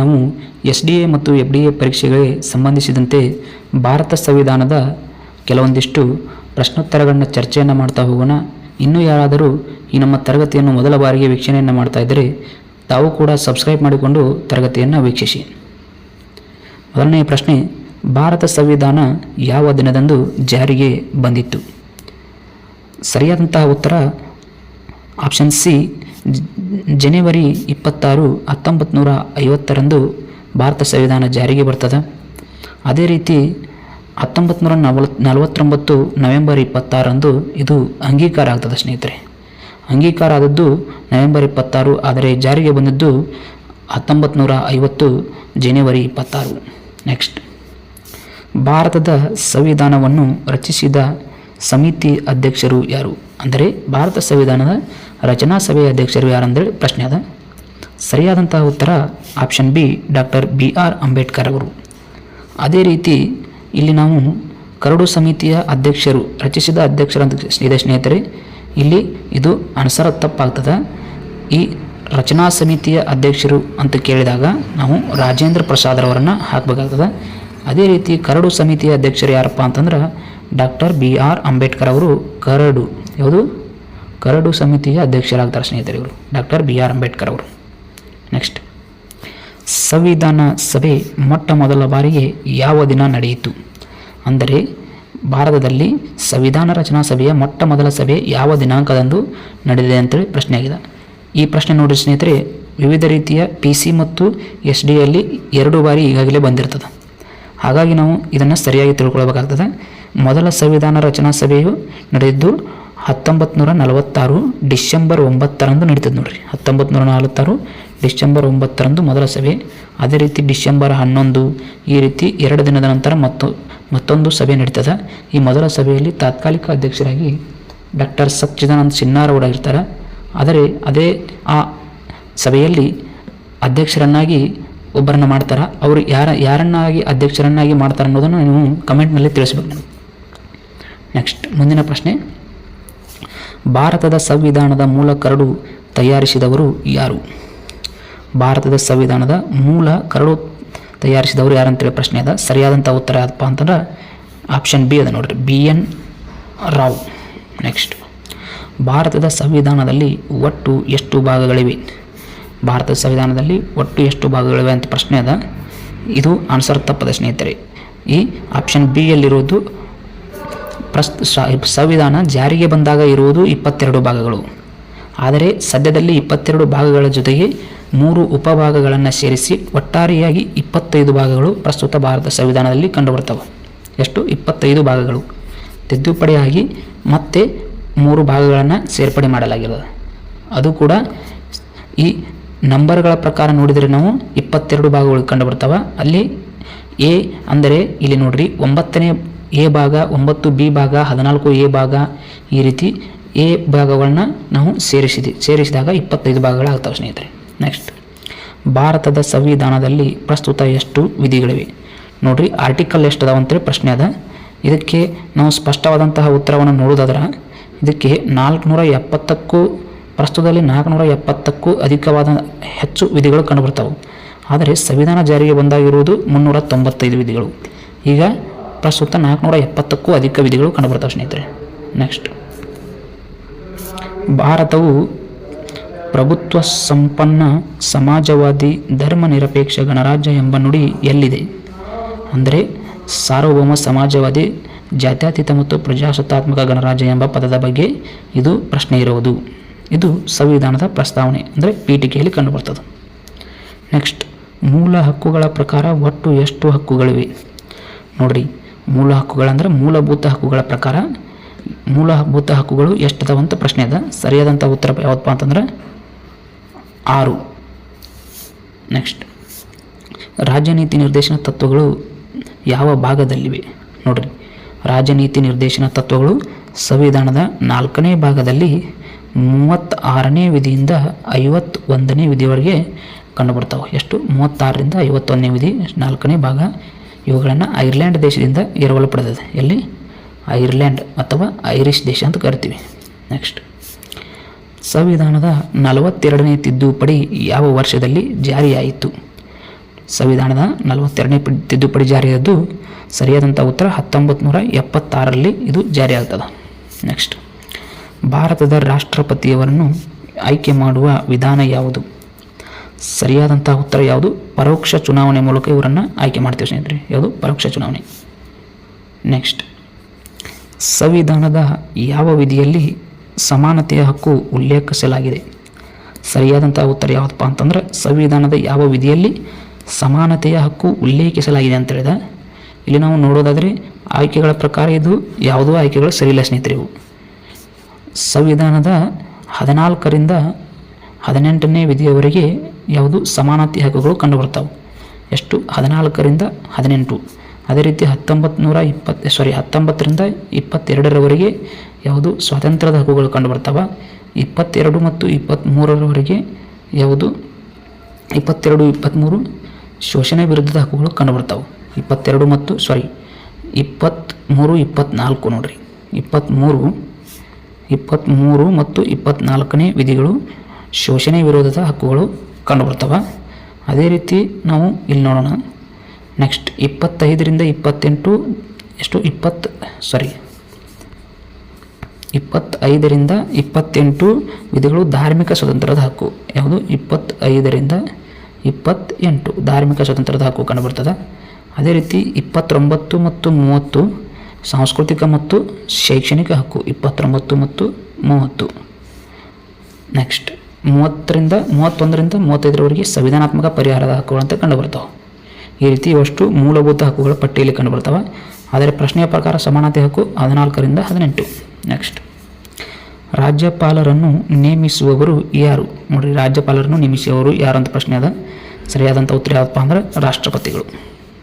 ನಾವು S D A ಮತ್ತು F D A ಪರೀಕ್ಷೆಗಳಿಗೆ ಸಂಬಂಧಿಸಿದಂತೆ ಭಾರತ ಸಂವಿಧಾನದ ಕೆಲವೊಂದಿಷ್ಟು ಪ್ರಶ್ನೋತ್ತರಗಳನ್ನ ಚರ್ಚೆಯನ್ನು ಮಾಡ್ತಾ ಹೋಗೋಣ. ಇನ್ನೂ ಯಾರಾದರೂ ಈ ನಮ್ಮ ತರಗತಿಯನ್ನು ಮೊದಲ ಬಾರಿಗೆ ವೀಕ್ಷಣೆಯನ್ನು ಮಾಡ್ತಾ ಇದ್ದರೆ ತಾವು ಕೂಡ ಸಬ್ಸ್ಕ್ರೈಬ್ ಮಾಡಿಕೊಂಡು ತರಗತಿಯನ್ನು ವೀಕ್ಷಿಸಿ. ಮೊದಲನೆಯ ಪ್ರಶ್ನೆ, ಭಾರತ ಸಂವಿಧಾನ ಯಾವ ದಿನದಂದು ಜಾರಿಗೆ ಬಂದಿತ್ತು? ಸರಿಯಾದಂತಹ ಉತ್ತರ ಆಪ್ಷನ್ ಸಿ ಜನವರಿ ಇಪ್ಪತ್ತಾರು ಹತ್ತೊಂಬತ್ತು ನೂರ ಐವತ್ತರಂದು ಭಾರತ ಸಂವಿಧಾನ ಜಾರಿಗೆ ಬರ್ತದೆ. ಅದೇ ರೀತಿ ಹತ್ತೊಂಬತ್ತು ನೂರ ನಲ್ವ ನಲವತ್ತೊಂಬತ್ತು ನವೆಂಬರ್ ಇಪ್ಪತ್ತಾರಂದು ಇದು ಅಂಗೀಕಾರ ಆಗ್ತದೆ ಸ್ನೇಹಿತರೆ. ಅಂಗೀಕಾರ ಆದದ್ದು ನವೆಂಬರ್ ಇಪ್ಪತ್ತಾರು, ಆದರೆ ಜಾರಿಗೆ ಬಂದದ್ದು ಹತ್ತೊಂಬತ್ತು ನೂರ ಐವತ್ತು ಜನವರಿ ಇಪ್ಪತ್ತಾರು. ನೆಕ್ಸ್ಟ್. ಭಾರತದ ಸಂವಿಧಾನವನ್ನು ರಚಿಸಿದ ಸಮಿತಿ ಅಧ್ಯಕ್ಷರು ಯಾರು? ಅಂದರೆ ಭಾರತ ಸಂವಿಧಾನದ ರಚನಾ ಸಭೆಯ ಅಧ್ಯಕ್ಷರು ಯಾರಂದೇಳಿ ಪ್ರಶ್ನೆ ಅದ. ಸರಿಯಾದಂತಹ ಉತ್ತರ option B doctor B R Ambedkar ಅವರು. ಅದೇ ರೀತಿ ಇಲ್ಲಿ ನಾವು ಕರಡು ಸಮಿತಿಯ ಅಧ್ಯಕ್ಷರು, ರಚಿಸಿದ ಅಧ್ಯಕ್ಷರ ಇದೆ ಸ್ನೇಹಿತರೆ. ಇಲ್ಲಿ ಇದು ಅನುಸಾರ ತಪ್ಪಾಗ್ತದೆ ಈ ರಚನಾ ಸಮಿತಿಯ ಅಧ್ಯಕ್ಷರು ಅಂತ ಕೇಳಿದಾಗ ನಾವು ರಾಜೇಂದ್ರ ಪ್ರಸಾದ್ ಅವರನ್ನು ಹಾಕಬೇಕಾಗ್ತದೆ. ಅದೇ ರೀತಿ ಕರಡು ಸಮಿತಿಯ ಅಧ್ಯಕ್ಷರು ಯಾರಪ್ಪ ಅಂತಂದ್ರೆ ಡಾಕ್ಟರ್ ಬಿ ಆರ್ ಅಂಬೇಡ್ಕರ್ ಅವರು ಕರಡು ಯಾವುದು ಕರಡು ಸಮಿತಿಯ ಅಧ್ಯಕ್ಷರಾಗ್ತಾರೆ ಸ್ನೇಹಿತರೆ ಇವರು. ಡಾಕ್ಟರ್ ಬಿ ಆರ್ ಅಂಬೇಡ್ಕರ್ ಅವರು. ನೆಕ್ಸ್ಟ್. ಸಂವಿಧಾನ ಸಭೆ ಮೊಟ್ಟ ಮೊದಲ ಬಾರಿಗೆ ಯಾವ ದಿನ ನಡೆಯಿತು? ಅಂದರೆ ಭಾರತದಲ್ಲಿ ಸಂವಿಧಾನ ರಚನಾ ಸಭೆಯ ಮೊಟ್ಟ ಮೊದಲ ಸಭೆ ಯಾವ ದಿನಾಂಕದಂದು ನಡೆದಿದೆ ಅಂತೇಳಿ ಪ್ರಶ್ನೆ ಆಗಿದೆ. ಈ ಪ್ರಶ್ನೆ ನೋಡಿ ಸ್ನೇಹಿತರೆ, ವಿವಿಧ ರೀತಿಯ ಪಿ ಸಿ ಮತ್ತು ಎಸ್ ಡಿಯಲ್ಲಿ ಎರಡು ಬಾರಿ ಈಗಾಗಲೇ ಬಂದಿರ್ತದೆ. ಹಾಗಾಗಿ ನಾವು ಇದನ್ನು ಸರಿಯಾಗಿ ತಿಳ್ಕೊಳ್ಬೇಕಾಗ್ತದೆ. ಮೊದಲ ಸಂವಿಧಾನ ರಚನಾ ಸಭೆಯು ನಡೆದಿದ್ದು ಹತ್ತೊಂಬತ್ತು ನೂರ ನಲವತ್ತಾರು ಡಿಸೆಂಬರ್ ಒಂಬತ್ತರಂದು ನಡೀತದೆ ನೋಡಿರಿ. ಹತ್ತೊಂಬತ್ತು ನೂರ ನಲವತ್ತಾರು ಡಿಸೆಂಬರ್ ಒಂಬತ್ತರಂದು ಮೊದಲ ಸಭೆ. ಅದೇ ರೀತಿ ಡಿಸೆಂಬರ್ ಹನ್ನೊಂದು ಈ ರೀತಿ ಎರಡು ದಿನದ ನಂತರ ಮತ್ತು ಮತ್ತೊಂದು ಸಭೆ ನಡೀತದೆ. ಈ ಮೊದಲ ಸಭೆಯಲ್ಲಿ ತಾತ್ಕಾಲಿಕ ಅಧ್ಯಕ್ಷರಾಗಿ ಡಾಕ್ಟರ್ ಸಚ್ಚಿದಾನಂದ ಸಿನ್ನಾರವರ ಇರ್ತಾರೆ. ಆದರೆ ಅದೇ ಆ ಸಭೆಯಲ್ಲಿ ಅಧ್ಯಕ್ಷರನ್ನಾಗಿ ಒಬ್ಬರನ್ನ ಮಾಡ್ತಾರೆ? ಅವರು ಯಾರ, ಯಾರನ್ನಾಗಿ ಅಧ್ಯಕ್ಷರನ್ನಾಗಿ ಮಾಡ್ತಾರೆ ಅನ್ನೋದನ್ನು ನೀವು ಕಮೆಂಟ್ನಲ್ಲಿ ತಿಳಿಸ್ಬೇಕು. ನೆಕ್ಸ್ಟ್ ಮುಂದಿನ ಪ್ರಶ್ನೆ. ಭಾರತದ ಸಂವಿಧಾನದ ಮೂಲ ಕರಡು ತಯಾರಿಸಿದವರು ಯಾರು? ಭಾರತದ ಸಂವಿಧಾನದ ಮೂಲ ಕರಡು ತಯಾರಿಸಿದವರು ಯಾರಂತೇಳಿ ಪ್ರಶ್ನೆ ಅದ? ಸರಿಯಾದಂಥ ಉತ್ತರ ಯಾವ್ದಪ್ಪ ಅಂತಂದ್ರೆ ಆಪ್ಷನ್ ಬಿ ಅದ ನೋಡ್ರಿ. B N Rao. ನೆಕ್ಸ್ಟ್ ಭಾರತದ ಸಂವಿಧಾನದಲ್ಲಿ ಒಟ್ಟು ಎಷ್ಟು ಭಾಗಗಳಿವೆ? ಭಾರತದ ಸಂವಿಧಾನದಲ್ಲಿ ಒಟ್ಟು ಎಷ್ಟು ಭಾಗಗಳಿವೆ ಅಂತ ಪ್ರಶ್ನೆ ಅದ. ಇದು ಆನ್ಸರ್ ತಪ್ಪದ ಸ್ನೇಹಿತರೆ. ಈ ಆಪ್ಷನ್ ಬಿ ಯಲ್ಲಿರುವುದು ಪ್ರಸ್ ಸ- ಸಂವಿಧಾನ ಜಾರಿಗೆ ಬಂದಾಗ ಇರುವುದು ಇಪ್ಪತ್ತೆರಡು ಭಾಗಗಳು. ಆದರೆ ಸದ್ಯದಲ್ಲಿ ಇಪ್ಪತ್ತೆರಡು ಭಾಗಗಳ ಜೊತೆಗೆ ಮೂರು ಉಪಭಾಗಗಳನ್ನು ಸೇರಿಸಿ ಒಟ್ಟಾರೆಯಾಗಿ ಇಪ್ಪತ್ತೈದು ಭಾಗಗಳು ಪ್ರಸ್ತುತ ಭಾರತ ಸಂವಿಧಾನದಲ್ಲಿ ಕಂಡುಬರ್ತವೆ ಎಷ್ಟು? ಇಪ್ಪತ್ತೈದು ಭಾಗಗಳು. ತಿದ್ದುಪಡಿಯಾಗಿ ಮತ್ತೆ ಮೂರು ಭಾಗಗಳನ್ನು ಸೇರ್ಪಡೆ ಮಾಡಲಾಗಿದೆ ಅದು ಕೂಡ ಈ ನಂಬರ್ಗಳ ಪ್ರಕಾರ ನೋಡಿದರೆ ನಾವು ಇಪ್ಪತ್ತೆರಡು ಭಾಗಗಳು ಕಂಡುಬರ್ತವೆ ಅಲ್ಲಿ ಎ ಅಂದರೆ ಇಲ್ಲಿ ನೋಡ್ರಿ, ಒಂಬತ್ತನೇ ಎ ಭಾಗ ಒಂಬತ್ತು ಬಿ ಭಾಗ ಹದಿನಾಲ್ಕು ಎ ಭಾಗ ಈ ರೀತಿ ಎ ಭಾಗಗಳನ್ನ ನಾವು ಸೇರಿಸಿದೆ, ಸೇರಿಸಿದಾಗ ಇಪ್ಪತ್ತೈದು ಭಾಗಗಳಾಗ್ತವೆ ಸ್ನೇಹಿತರೆ. ನೆಕ್ಸ್ಟ್ ಭಾರತದ ಸಂವಿಧಾನದಲ್ಲಿ ಪ್ರಸ್ತುತ ಎಷ್ಟು ವಿಧಿಗಳಿವೆ? ನೋಡ್ರಿ ಆರ್ಟಿಕಲ್ ಎಷ್ಟು ಅದಾವ ಅಂತೇಳಿ ಪ್ರಶ್ನೆ ಅದ. ಇದಕ್ಕೆ ನಾವು ಸ್ಪಷ್ಟವಾದಂತಹ ಉತ್ತರವನ್ನು ನೋಡೋದಾದ್ರೆ ಇದಕ್ಕೆ ನಾಲ್ಕುನೂರ ಎಪ್ಪತ್ತಕ್ಕೂ, ಪ್ರಸ್ತುತದಲ್ಲಿ ನಾಲ್ಕುನೂರ ಎಪ್ಪತ್ತಕ್ಕೂ ಅಧಿಕವಾದ ಹೆಚ್ಚು ವಿಧಿಗಳು ಕಂಡುಬರ್ತವೆ. ಆದರೆ ಸಂವಿಧಾನ ಜಾರಿಗೆ ಬಂದಾಗಿರುವುದು ಮುನ್ನೂರ ತೊಂಬತ್ತೈದು ವಿಧಿಗಳು. ಈಗ ಪ್ರಸ್ತುತ ನಾಲ್ಕುನೂರ ಎಪ್ಪತ್ತಕ್ಕೂ ಅಧಿಕ ವಿಧಿಗಳು ಕಂಡುಬರ್ತವೆ ಸ್ನೇಹಿತರೆ. ನೆಕ್ಸ್ಟ್ ಭಾರತವು ಪ್ರಭುತ್ವ ಸಂಪನ್ನ, ಸಮಾಜವಾದಿ, ಧರ್ಮ ನಿರಪೇಕ್ಷ ಗಣರಾಜ್ಯ ಎಂಬ ನುಡಿ ಎಲ್ಲಿದೆ? ಅಂದರೆ ಸಾರ್ವಭೌಮ ಸಮಾಜವಾದಿ, ಜಾತ್ಯತೀತ ಮತ್ತು ಪ್ರಜಾಸತ್ತಾತ್ಮಕ ಗಣರಾಜ್ಯ ಎಂಬ ಪದದ ಬಗ್ಗೆ ಇದು ಪ್ರಶ್ನೆ ಇರುವುದು. ಇದು ಸಂವಿಧಾನದ ಪ್ರಸ್ತಾವನೆ, ಅಂದರೆ ಪೀಠಿಕೆಯಲ್ಲಿ ಕಂಡುಬರ್ತದೆ. ನೆಕ್ಸ್ಟ್ ಮೂಲ ಹಕ್ಕುಗಳ ಪ್ರಕಾರ ಒಟ್ಟು ಎಷ್ಟು ಹಕ್ಕುಗಳಿವೆ? ನೋಡ್ರಿ. ಮೂಲ ಹಕ್ಕುಗಳಂದ್ರೆ ಮೂಲಭೂತ ಹಕ್ಕುಗಳ ಪ್ರಕಾರ ಮೂಲಭೂತ ಹಕ್ಕುಗಳು ಎಷ್ಟು ಅದಾವ ಅಂತ ಪ್ರಶ್ನೆ ಅದ. ಸರಿಯಾದಂಥ ಉತ್ತರ ಯಾವತ್ತಪ್ಪ ಅಂತಂದ್ರೆ ಆರು. ನೆಕ್ಸ್ಟ್ ರಾಜನೀತಿ ನಿರ್ದೇಶನ ತತ್ವಗಳು ಯಾವ ಭಾಗದಲ್ಲಿವೆ? ನೋಡ್ರಿ. ರಾಜನೀತಿ ನಿರ್ದೇಶನ ತತ್ವಗಳು ಸಂವಿಧಾನದ ನಾಲ್ಕನೇ ಭಾಗದಲ್ಲಿ ಮೂವತ್ತಾರನೇ ವಿಧಿಯಿಂದ ಐವತ್ತೊಂದನೇ ವಿಧಿವರೆಗೆ ಕಂಡುಬರ್ತಾವೆ. ಎಷ್ಟು? ಮೂವತ್ತಾರರಿಂದ ಐವತ್ತೊಂದನೇ ವಿಧಿ ನಾಲ್ಕನೇ ಭಾಗ ಇವುಗಳನ್ನು ಐರ್ಲ್ಯಾಂಡ್ ದೇಶದಿಂದ ಎರವಲು ಪಡೆದಿದೆ ಎಲ್ಲಿ? ಐರ್ಲ್ಯಾಂಡ್ ಅಥವಾ ಐರಿಷ್ ದೇಶ ಅಂತ ಕರಿತೀವಿ. ನೆಕ್ಸ್ಟ್ ಸಂವಿಧಾನದ ನಲವತ್ತೆರಡನೇ ತಿದ್ದುಪಡಿ ಯಾವ ವರ್ಷದಲ್ಲಿ ಜಾರಿಯಾಯಿತು? ಸಂವಿಧಾನದ ನಲವತ್ತೆರಡನೇ ತಿದ್ದುಪಡಿ ಜಾರಿಯಾದದ್ದು ಸರಿಯಾದಂಥ ಉತ್ತರ ಹತ್ತೊಂಬತ್ತು ನೂರ ಎಪ್ಪತ್ತಾರರಲ್ಲಿ ಇದು ಜಾರಿಯಾಗ್ತದೆ. ನೆಕ್ಸ್ಟ್ ಭಾರತದ ರಾಷ್ಟ್ರಪತಿಯವರನ್ನು ಆಯ್ಕೆ ಮಾಡುವ ವಿಧಾನ ಯಾವುದು? ಸರಿಯಾದಂಥ ಉತ್ತರ ಯಾವುದು? ಪರೋಕ್ಷ ಚುನಾವಣೆ ಮೂಲಕ ಇವರನ್ನು ಆಯ್ಕೆ ಮಾಡ್ತೀವಿ ಸ್ನೇಹಿತರೆ. ಯಾವುದು? ಪರೋಕ್ಷ ಚುನಾವಣೆ. ನೆಕ್ಸ್ಟ್ ಸಂವಿಧಾನದ ಯಾವ ವಿಧಿಯಲ್ಲಿ ಸಮಾನತೆಯ ಹಕ್ಕು ಉಲ್ಲೇಖಿಸಲಾಗಿದೆ? ಸರಿಯಾದಂಥ ಉತ್ತರ ಯಾವುದಪ್ಪ ಅಂತಂದ್ರೆ, ಸಂವಿಧಾನದ ಯಾವ ವಿಧಿಯಲ್ಲಿ ಸಮಾನತೆಯ ಹಕ್ಕು ಉಲ್ಲೇಖಿಸಲಾಗಿದೆ ಅಂತ ಹೇಳಿದ. ಇಲ್ಲಿ ನಾವು ನೋಡೋದಾದರೆ, ಆಯ್ಕೆಗಳ ಪ್ರಕಾರ ಇದು ಯಾವುದೋ ಆಯ್ಕೆಗಳು ಸರಿಯಿಲ್ಲ ಸ್ನೇಹಿತರೆ ಇವು. ಸಂವಿಧಾನದ ಹದಿನಾಲ್ಕರಿಂದ ಹದಿನೆಂಟನೇ ವಿಧಿಯವರೆಗೆ ಯಾವುದು ಸಮಾನತೆ ಹಕ್ಕುಗಳು ಕಂಡುಬರ್ತಾವೆ. ಎಷ್ಟು? ಹದಿನಾಲ್ಕರಿಂದ ಹದಿನೆಂಟು. ಅದೇ ರೀತಿ ಹತ್ತೊಂಬತ್ತು ಇಪ್ಪತ್ತು ಸಾರಿ ಹತ್ತೊಂಬತ್ತರಿಂದ ಇಪ್ಪತ್ತೆರಡರವರೆಗೆ ಯಾವುದು ಸ್ವಾತಂತ್ರ್ಯದ ಹಕ್ಕುಗಳು ಕಂಡುಬರ್ತಾವೆ. ಇಪ್ಪತ್ತೆರಡು ಮತ್ತು ಇಪ್ಪತ್ತ್ಮೂರರವರೆಗೆ ಯಾವುದು? ಇಪ್ಪತ್ತೆರಡು, ಇಪ್ಪತ್ತ್ಮೂರು ಶೋಷಣೆ ವಿರುದ್ಧದ ಹಕ್ಕುಗಳು ಕಂಡುಬರ್ತಾವೆ. ಇಪ್ಪತ್ತೆರಡು ಮತ್ತು ಸಾರಿ ಇಪ್ಪತ್ತ್ಮೂರು, ಇಪ್ಪತ್ತ್ನಾಲ್ಕು ನೋಡಿರಿ. ಇಪ್ಪತ್ತ್ಮೂರು ಇಪ್ಪತ್ತ್ಮೂರು ಮತ್ತು ಇಪ್ಪತ್ತ್ನಾಲ್ಕನೇ ವಿಧಿಗಳು ಶೋಷಣೆ ವಿರೋಧದ ಹಕ್ಕುಗಳು ಕಂಡುಬರ್ತವೆ ಅದೇ ರೀತಿ ನಾವು ಇಲ್ಲಿ ನೋಡೋಣ. ನೆಕ್ಸ್ಟ್ ಇಪ್ಪತ್ತೈದರಿಂದ ಇಪ್ಪತ್ತೆಂಟು, ಎಷ್ಟು? ಇಪ್ಪತ್ತು ಸಾರಿ ಇಪ್ಪತ್ತೈದರಿಂದ ಇಪ್ಪತ್ತೆಂಟು ವಿಧಿಗಳು ಧಾರ್ಮಿಕ ಸ್ವತಂತ್ರದ ಹಕ್ಕು. ಯಾವುದು? ಇಪ್ಪತ್ತೈದರಿಂದ ಇಪ್ಪತ್ತೆಂಟು ಧಾರ್ಮಿಕ ಸ್ವತಂತ್ರದ ಹಕ್ಕು ಕಂಡುಬರ್ತದೆ. ಅದೇ ರೀತಿ ಇಪ್ಪತ್ತೊಂಬತ್ತು ಮತ್ತು ಮೂವತ್ತು ಸಾಂಸ್ಕೃತಿಕ ಮತ್ತು ಶೈಕ್ಷಣಿಕ ಹಕ್ಕು. ಇಪ್ಪತ್ತೊಂಬತ್ತು ಮತ್ತು ಮೂವತ್ತು. ನೆಕ್ಸ್ಟ್ ಮೂವತ್ತರಿಂದ, ಮೂವತ್ತೊಂದರಿಂದ ಮೂವತ್ತೈದರವರೆಗೆ ಸಂವಿಧಾನಾತ್ಮಕ ಪರಿಹಾರದ ಹಕ್ಕುಗಳು ಅಂತ ಕಂಡುಬರ್ತಾವೆ ಈ ರೀತಿ ಇವಷ್ಟು ಮೂಲಭೂತ ಹಕ್ಕುಗಳ ಪಟ್ಟಿಯಲ್ಲಿ ಕಂಡುಬರ್ತವೆ ಆದರೆ ಪ್ರಶ್ನೆಯ ಪ್ರಕಾರ ಸಮಾನತೆ ಹಕ್ಕು ಹದಿನಾಲ್ಕರಿಂದ ಹದಿನೆಂಟು. ನೆಕ್ಸ್ಟ್ ರಾಜ್ಯಪಾಲರನ್ನು ನೇಮಿಸುವವರು ಯಾರು? ನೋಡಿರಿ, ರಾಜ್ಯಪಾಲರನ್ನು ನೇಮಿಸುವವರು ಯಾರು ಅಂತ ಪ್ರಶ್ನೆ ಅದ. ಸರಿಯಾದಂಥ ಉತ್ತರ ಯಾವಪ್ಪ ಅಂದ್ರೆ ರಾಷ್ಟ್ರಪತಿಗಳು.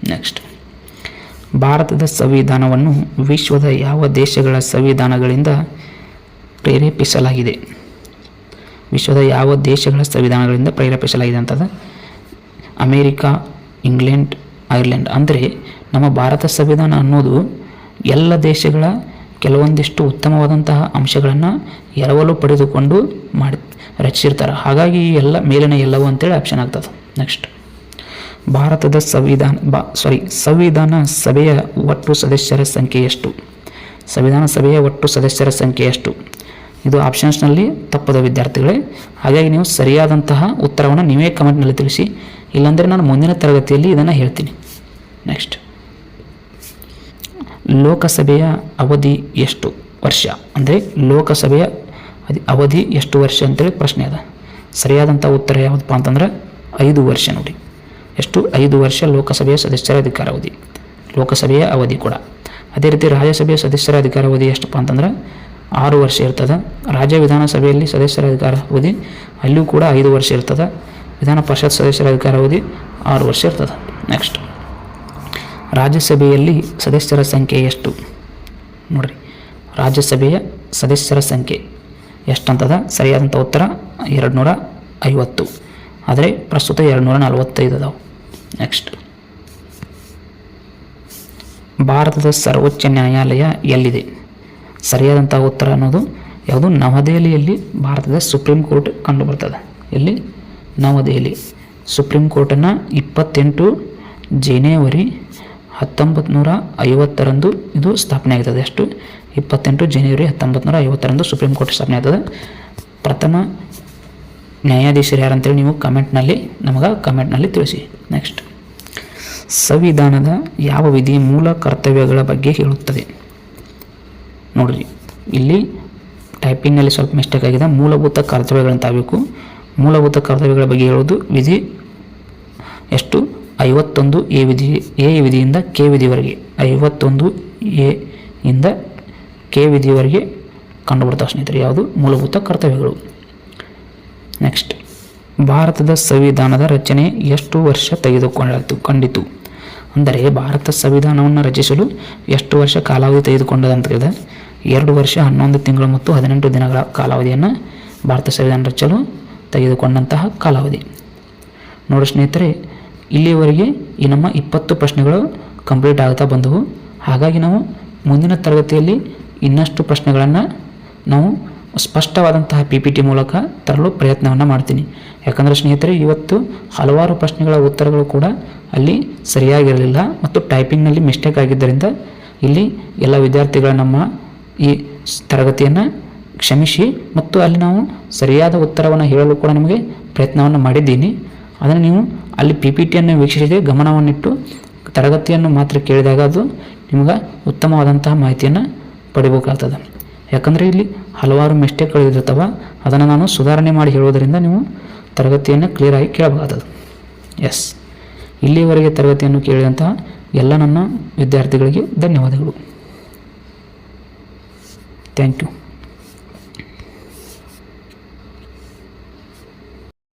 ನೆಕ್ಸ್ಟ್ ಭಾರತದ ಸಂವಿಧಾನವನ್ನು ವಿಶ್ವದ ಯಾವ ದೇಶಗಳ ಸಂವಿಧಾನಗಳಿಂದ ಪ್ರೇರೇಪಿಸಲಾಗಿದೆ? ವಿಶ್ವದ ಯಾವ ದೇಶಗಳ ಸಂವಿಧಾನಗಳಿಂದ ಪ್ರೇರೇಪಿಸಲಾಗಿದೆ ಅಂತದ ಅಮೇರಿಕಾ, ಇಂಗ್ಲೆಂಡ್, ಐರ್ಲೆಂಡ್. ಅಂದರೆ ನಮ್ಮ ಭಾರತ ಸಂವಿಧಾನ ಅನ್ನೋದು ಎಲ್ಲ ದೇಶಗಳ ಕೆಲವೊಂದಿಷ್ಟು ಉತ್ತಮವಾದಂತಹ ಅಂಶಗಳನ್ನು ಎರವಲು ಪಡೆದುಕೊಂಡು ಮಾಡಿ ರಚಿಸಿರ್ತಾರೆ. ಹಾಗಾಗಿ ಎಲ್ಲ ಮೇಲಿನ ಎಲ್ಲವೂ ಅಂತೇಳಿ ಆಪ್ಷನ್ ಆಗ್ತದೆ. ನೆಕ್ಸ್ಟ್ ಭಾರತದ ಸಂವಿಧಾನ, ಬಾ ಸಾರಿ ಸಂವಿಧಾನ ಸಭೆಯ ಒಟ್ಟು ಸದಸ್ಯರ ಸಂಖ್ಯೆ ಎಷ್ಟು? ಸಂವಿಧಾನ ಸಭೆಯ ಒಟ್ಟು ಸದಸ್ಯರ ಸಂಖ್ಯೆ ಎಷ್ಟು? ಇದು ಆಪ್ಷನ್ಸ್ನಲ್ಲಿ ತಪ್ಪದ ವಿದ್ಯಾರ್ಥಿಗಳೇ. ಹಾಗಾಗಿ ನೀವು ಸರಿಯಾದಂತಹ ಉತ್ತರವನ್ನು ನೀವೇ ಕಮೆಂಟ್ನಲ್ಲಿ ತಿಳಿಸಿ. ಇಲ್ಲಾಂದರೆ ನಾನು ಮುಂದಿನ ತರಗತಿಯಲ್ಲಿ ಇದನ್ನು ಹೇಳ್ತೀನಿ. ನೆಕ್ಸ್ಟ್ ಲೋಕಸಭೆಯ ಅವಧಿ ಎಷ್ಟು ವರ್ಷ? ಅಂದರೆ ಲೋಕಸಭೆಯ ಅವಧಿ ಎಷ್ಟು ವರ್ಷ ಅಂತೇಳಿ ಪ್ರಶ್ನೆ ಅದ. ಸರಿಯಾದಂಥ ಉತ್ತರ ಯಾವುದಪ್ಪ ಅಂತಂದ್ರೆ ಐದು ವರ್ಷ ನೋಡಿ. ಎಷ್ಟು? ಐದು ವರ್ಷ ಲೋಕಸಭೆಯ ಸದಸ್ಯರ ಅಧಿಕಾರ ಅವಧಿ. ಲೋಕಸಭೆಯ ಅವಧಿ ಕೂಡ. ಅದೇ ರೀತಿ ರಾಜ್ಯಸಭೆಯ ಸದಸ್ಯರ ಅಧಿಕಾರ ಅವಧಿ ಎಷ್ಟಪ್ಪ ಅಂತಂದ್ರೆ ಆರು ವರ್ಷ ಇರ್ತದೆ. ರಾಜ್ಯ ವಿಧಾನಸಭೆಯಲ್ಲಿ ಸದಸ್ಯರ ಅಧಿಕಾರ ಅವಧಿ, ಅಲ್ಲಿಯೂ ಕೂಡ ಐದು ವರ್ಷ ಇರ್ತದೆ. ವಿಧಾನ ಪರಿಷತ್ ಸದಸ್ಯರ ಅಧಿಕಾರ ಅವಧಿ ಆರು ವರ್ಷ ಇರ್ತದೆ. ನೆಕ್ಸ್ಟ್ ರಾಜ್ಯಸಭೆಯಲ್ಲಿ ಸದಸ್ಯರ ಸಂಖ್ಯೆ ಎಷ್ಟು? ನೋಡಿರಿ. ರಾಜ್ಯಸಭೆಯ ಸದಸ್ಯರ ಸಂಖ್ಯೆ ಎಷ್ಟಂತದ? ಸರಿಯಾದಂಥ ಉತ್ತರ ಎರಡು ನೂರ ಐವತ್ತು. ಆದರೆ ಪ್ರಸ್ತುತ ಎರಡು ನೂರ ನಲವತ್ತೈದು ಅದಾವೆ. ನೆಕ್ಸ್ಟ್ ಭಾರತದ ಸರ್ವೋಚ್ಚ ನ್ಯಾಯಾಲಯ ಎಲ್ಲಿದೆ? ಸರಿಯಾದಂಥ ಉತ್ತರ ಅನ್ನೋದು ಯಾವುದು ನವದೆಹಲಿಯಲ್ಲಿ ಭಾರತದ ಸುಪ್ರೀಂ ಕೋರ್ಟ್ ಕಂಡುಬರ್ತದೆ. ಇಲ್ಲಿ ನವದೆಹಲಿ. ಸುಪ್ರೀಂ ಕೋರ್ಟನ್ನು ಇಪ್ಪತ್ತೆಂಟು ಜನವರಿ ಹತ್ತೊಂಬತ್ತು ನೂರ ಐವತ್ತರಂದು ಇದು ಸ್ಥಾಪನೆ ಆಗ್ತದೆ. ಅಷ್ಟು ಇಪ್ಪತ್ತೆಂಟು ಜನವರಿ ಹತ್ತೊಂಬತ್ತು ನೂರ ಐವತ್ತರಂದು ಸುಪ್ರೀಂ ಕೋರ್ಟ್ ಸ್ಥಾಪನೆ ಆಗ್ತದೆ. ಪ್ರಥಮ ನ್ಯಾಯಾಧೀಶರು ಯಾರಂತೇಳಿ ನೀವು ಕಮೆಂಟ್ನಲ್ಲಿ, ನಮಗೆ ಕಮೆಂಟ್ನಲ್ಲಿ ತಿಳಿಸಿ. ನೆಕ್ಸ್ಟ್. ಸಂವಿಧಾನದ ಯಾವ ವಿಧಿ ಮೂಲ ಕರ್ತವ್ಯಗಳ ಬಗ್ಗೆ ಹೇಳುತ್ತದೆ. ನೋಡ್ರಿ. ಇಲ್ಲಿ ಟೈಪಿಂಗಲ್ಲಿ ಸ್ವಲ್ಪ ಮಿಸ್ಟೇಕ್ ಆಗಿದೆ. ಮೂಲಭೂತ ಕರ್ತವ್ಯಗಳಂತ ಆಗಬೇಕು. ಮೂಲಭೂತ ಕರ್ತವ್ಯಗಳ ಬಗ್ಗೆ ಹೇಳೋದು ವಿಧಿ ಎಷ್ಟು? ಐವತ್ತೊಂದು ಎ ವಿಧಿ, ಎ ವಿಧಿಯಿಂದ ಕೆ ವಿಧಿವರೆಗೆ. ಐವತ್ತೊಂದು ಎ ಇಂದ ಕೆ ವಿಧಿವರೆಗೆ ಕಂಡುಬರ್ತಾವೆ ಸ್ನೇಹಿತರೆ, ಯಾವುದು? ಮೂಲಭೂತ ಕರ್ತವ್ಯಗಳು. ನೆಕ್ಸ್ಟ್ ಭಾರತದ ಸಂವಿಧಾನದ ರಚನೆ ಎಷ್ಟು ವರ್ಷ ತೆಗೆದುಕೊಂಡಿತು ಕಂಡಿತು ಅಂದರೆ ಭಾರತ ಸಂವಿಧಾನವನ್ನು ರಚಿಸಲು ಎಷ್ಟು ವರ್ಷ ಕಾಲಾವಧಿ ತೆಗೆದುಕೊಂಡದಂತಿದೆ ಎರಡು ವರ್ಷ, ಹನ್ನೊಂದು ತಿಂಗಳು ಮತ್ತು ಹದಿನೆಂಟು ದಿನಗಳ ಕಾಲಾವಧಿಯನ್ನು ಭಾರತ ಸಂವಿಧಾನ ರಚಲು ತೆಗೆದುಕೊಂಡಂತಹ ಕಾಲಾವಧಿ. ನೋಡಿ ಸ್ನೇಹಿತರೆ, ಇಲ್ಲಿಯವರೆಗೆ ಈ ನಮ್ಮ ಇಪ್ಪತ್ತು ಪ್ರಶ್ನೆಗಳು ಕಂಪ್ಲೀಟ್ ಆಗ್ತಾ ಬಂದವು. ಹಾಗಾಗಿ ನಾವು ಮುಂದಿನ ತರಗತಿಯಲ್ಲಿ ಇನ್ನಷ್ಟು ಪ್ರಶ್ನೆಗಳನ್ನು ನಾವು ಸ್ಪಷ್ಟವಾದಂತಹ ಪಿ ಪಿ ಟಿ ಮೂಲಕ ತರಲು ಪ್ರಯತ್ನವನ್ನು ಮಾಡ್ತೀನಿ. ಯಾಕಂದರೆ ಸ್ನೇಹಿತರೆ, ಇವತ್ತು ಹಲವಾರು ಪ್ರಶ್ನೆಗಳ ಉತ್ತರಗಳು ಕೂಡ ಅಲ್ಲಿ ಸರಿಯಾಗಿರಲಿಲ್ಲ ಮತ್ತು ಟೈಪಿಂಗ್ನಲ್ಲಿ ಮಿಸ್ಟೇಕ್ ಆಗಿದ್ದರಿಂದ ಇಲ್ಲಿ ಎಲ್ಲ ವಿದ್ಯಾರ್ಥಿಗಳ ನಮ್ಮ ಈ ತರಗತಿಯನ್ನು ಕ್ಷಮಿಸಿ ಮತ್ತು ಅಲ್ಲಿ ನಾವು ಸರಿಯಾದ ಉತ್ತರವನ್ನು ಹೇಳಲು ಕೂಡ ನಿಮಗೆ ಪ್ರಯತ್ನವನ್ನು ಮಾಡಿದ್ದೀನಿ. ಅದನ್ನು ನೀವು ಅಲ್ಲಿ ಪಿ ಪಿ ಟಿಯನ್ನು ವೀಕ್ಷಿಸದೆ ಗಮನವನ್ನಿಟ್ಟು ತರಗತಿಯನ್ನು ಮಾತ್ರ ಕೇಳಿದಾಗ ಅದು ನಿಮಗೆ ಉತ್ತಮವಾದಂತಹ ಮಾಹಿತಿಯನ್ನು ಪಡಿಬೇಕಾಗ್ತದೆ. ಯಾಕಂದರೆ ಇಲ್ಲಿ ಹಲವಾರು ಮಿಸ್ಟೇಕ್ಗಳು ಇರ್ತವೆ ಅದನ್ನು ನಾನು ಸುಧಾರಣೆ ಮಾಡಿ ಹೇಳೋದರಿಂದ ನೀವು ತರಗತಿಯನ್ನು ಕ್ಲಿಯರಾಗಿ ಕೇಳಬೇಕಾಗ್ತದೆ. ಎಸ್ ಇಲ್ಲಿಯವರೆಗೆ ತರಗತಿಯನ್ನು ಕೇಳಿದಂತಹ ಎಲ್ಲ ನನ್ನ ವಿದ್ಯಾರ್ಥಿಗಳಿಗೆ ಧನ್ಯವಾದಗಳು. Thank.